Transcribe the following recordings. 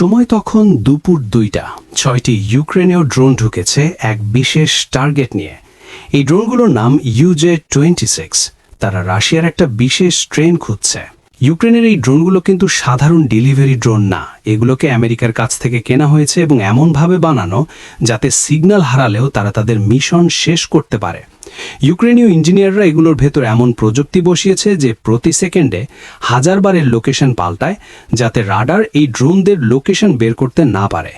সময় তখন দুপুর দুইটা। ছয়টি ইউক্রেনীয় ড্রোন ঢুকেছে এক বিশেষ টার্গেট নিয়ে। এই ড্রোনগুলোর নাম ইউজে টোয়েন্টি সিক্স। তারা রাশিয়ার একটা বিশেষ ট্রেন খুঁজছে। ইউক্রেনের এই ড্রোনগুলো কিন্তু সাধারণ ডেলিভারি ড্রোন না। এগুলোকে আমেরিকার কাছ থেকে কেনা হয়েছে এবং এমনভাবে বানানো যাতে সিগন্যাল হারালেও তারা তাদের মিশন শেষ করতে পারে। ইউক্রেনীয় ইঞ্জিনিয়াররা এগুলোর ভেতর এমন প্রযুক্তি বসিয়েছে যে প্রতি সেকেন্ডে হাজারবারের লোকেশন পাল্টায় যাতে রাডার এই ড্রোনদের লোকেশন বের করতে না পারে।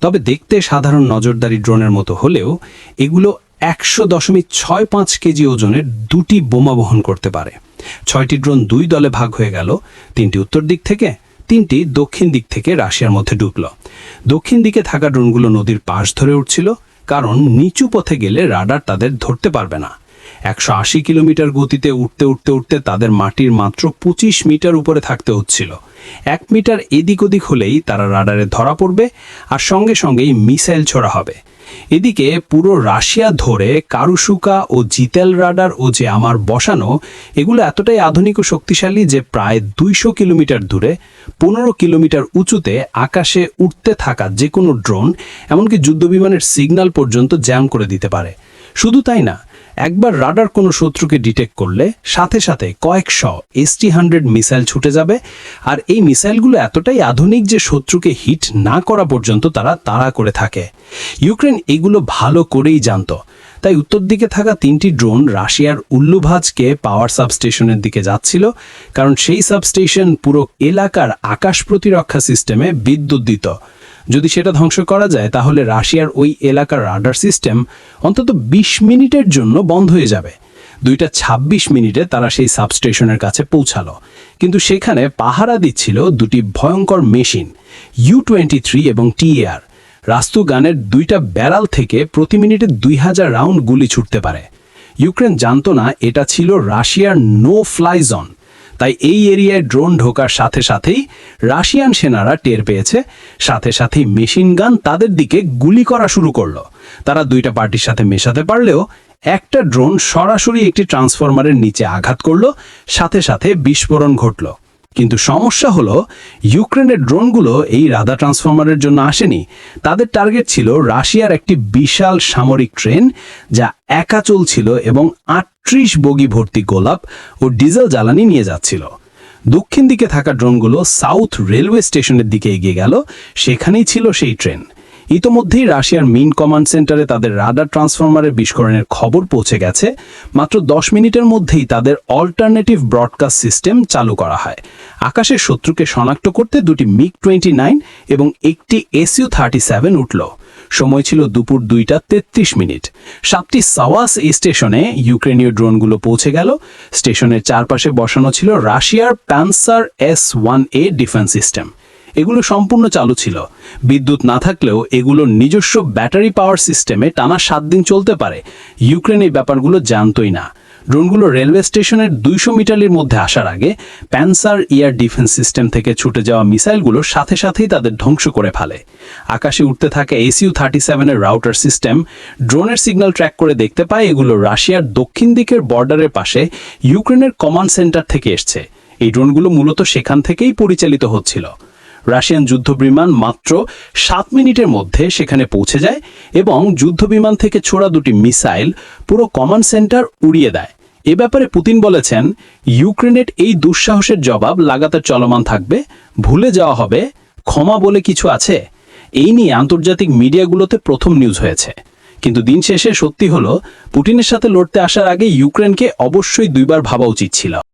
তবে দেখতে সাধারণ নজরদারি ড্রোনের মতো হলেও এগুলো একশো দশমিক ছয় পাঁচ কেজি ওজনের দুটি বোমা বহন করতে পারে। ছয়টি ড্রোন দুই দলে ভাগ হয়ে গেল, তিনটি উত্তর দিক থেকে, তিনটি দক্ষিণ দিক থেকে রাশিয়ার মধ্যে ঢুকল। দক্ষিণ দিকে থাকা ড্রোনগুলো নদীর পাশ ধরে উঠছিল, কারণ নিচু পথে গেলে রাডার তাদের ধরতে পারবে না। একশো আশি কিলোমিটার গতিতে উঠতে উঠতে উঠতে তাদের মাটির মাত্র পঁচিশ মিটার উপরে থাকতে হচ্ছিল। এক মিটার এদিক ওদিক হলেই তারা রাডারে ধরা পড়বে আর সঙ্গে সঙ্গেই মিসাইল ছোড়া হবে। এদিকে পুরো রাশিয়া ধরে কারুসুকা ও জিতেল রাডার ও যে আমার বসানো, এগুলো এতটাই আধুনিক ও শক্তিশালী যে প্রায় দুইশো কিলোমিটার দূরে, পনেরো কিলোমিটার উঁচুতে আকাশে উঠতে থাকা যে কোনো ড্রোন, এমনকি যুদ্ধবিমানের সিগন্যাল পর্যন্ত জ্যাম করে দিতে পারে। শুধু তাই না একবার রাডার কোনো শত্রুকে ডিটেক্ট করলে সাথে সাথে কয়েকশ এস টি হান্ড্রেড মিসাইল ছুটে যাবে। আর এই মিসাইলগুলো এতটাই আধুনিক যে শত্রুকে হিট না করা পর্যন্ত তারা তাড়া করে থাকে। ইউক্রেন এগুলো ভালো করেই জানতো। তাই উত্তর দিকে থাকা তিনটি ড্রোন রাশিয়ার উল্লুভাজকে পাওয়ার সাবস্টেশনের দিকে যাচ্ছিল, কারণ সেই সাবস্টেশন পুরো এলাকার আকাশ প্রতিরক্ষা সিস্টেমে বিদ্যুৎ দিত। যদি সেটা ধ্বংস করা যায়, তাহলে রাশিয়ার ওই এলাকার রাডার সিস্টেম অন্তত ২০ মিনিটের জন্য বন্ধ হয়ে যাবে। দুইটা ২৬ মিনিটে তারা সেই সাবস্টেশনের কাছে পৌঁছালো। কিন্তু সেখানে পাহারা দিচ্ছিল দুটি ভয়ঙ্কর মেশিন, ইউ টোয়েন্টি থ্রি এবং টিএআর রাস্তু গানের দুইটা ব্যারাল থেকে প্রতি মিনিটে দুই হাজার রাউন্ড গুলি ছুটতে পারে। ইউক্রেন জানতো না এটা ছিল রাশিয়ার নো ফ্লাই জোন। তাই এই এরিয়ায় ড্রোন ঢোকার সাথে সাথেই রাশিয়ান সেনারা টের পেয়েছে। সাথে সাথেই মেশিন গান তাদের দিকে গুলি করা শুরু করল। তারা দুইটা পার্টির সাথে মেশাতে পারলেও একটা ড্রোন সরাসরি একটি ট্রান্সফরমারের নিচে আঘাত করল। সাথে সাথে বিস্ফোরণ ঘটল। কিন্তু সমস্যা হলো, ইউক্রেনের ড্রোনগুলো এই রাদা ট্রান্সফর্মারের জন্য আসেনি। তাদের টার্গেট ছিল রাশিয়ার একটি বিশাল সামরিক ট্রেন যা একা চলছিল এবং আটত্রিশ বগি ভর্তি গোলাপ ও ডিজেল জ্বালানি নিয়ে যাচ্ছিল। দক্ষিণ দিকে থাকা ড্রোনগুলো সাউথ রেলওয়ে স্টেশনের দিকে এগিয়ে গেল, সেখানেই ছিল সেই ট্রেন। ইতোমধ্যেই রাশিয়ার মিন কমান্ড সেন্টারে তাদের রাডার ট্রান্সফরমারের বিস্ফোরণের খবর পৌঁছে গেছে। মাত্র দশ মিনিটের মধ্যেই তাদের অল্টারনেটিভ ব্রডকাস্ট সিস্টেম চালু করা হয়। আকাশের শত্রুকে শনাক্ত করতে দুটি মিগ টোয়েন্টি নাইন এবং একটি এসইউ থার্টি সেভেন উঠল। সময় ছিল দুপুর দুইটা তেত্রিশ মিনিট। সাতটি সাওয়াস স্টেশনে ইউক্রেনীয় ড্রোনগুলো পৌঁছে গেল। স্টেশনের চারপাশে বসানো ছিল রাশিয়ার Pantsir S one A defence system. এগুলো সম্পূর্ণ চালু ছিল। বিদ্যুৎ না থাকলেও এগুলোর নিজস্ব ব্যাটারি পাওয়ার সিস্টেমে টানা সাত দিন চলতে পারে। ইউক্রেন এই ব্যাপারগুলো জানতই না। ড্রোনগুলো রেলওয়ে স্টেশনের দুইশো মিটারের মধ্যে আসার আগে প্যান্সার ইয়ার ডিফেন্স সিস্টেম থেকে ছুটে যাওয়া মিসাইলগুলো সাথে সাথেই তাদের ধ্বংস করে ফেলে। আকাশে উঠতে থাকে এসিউ থার্টি সেভেনের রাউটার সিস্টেম। ড্রোনের সিগন্যাল ট্র্যাক করে দেখতে পায় এগুলো রাশিয়ার দক্ষিণ দিকের বর্ডারের পাশে ইউক্রেনের কমান্ড সেন্টার থেকে এসছে। এই ড্রোনগুলো মূলত সেখান থেকেই পরিচালিত হচ্ছিল। রাশিয়ান যুদ্ধবিমান মাত্র সাত মিনিটের মধ্যে সেখানে পৌঁছে যায় এবং যুদ্ধবিমান থেকে ছোড়া দুটি মিসাইল পুরো কমান্ড সেন্টার উড়িয়ে দেয়। এ ব্যাপারে পুতিন বলেছেন, ইউক্রেনের এই দুঃসাহসের জবাব লাগাতার চলমান থাকবে, ভুলে যাওয়া হবে, ক্ষমা বলে কিছু আছে? এই নিয়ে আন্তর্জাতিক মিডিয়াগুলোতে প্রথম নিউজ হয়েছে। কিন্তু দিন শেষে সত্যি হলো পুটিনের সাথে লড়তে আসার আগে ইউক্রেনকে অবশ্যই দুইবার ভাবা উচিত ছিল।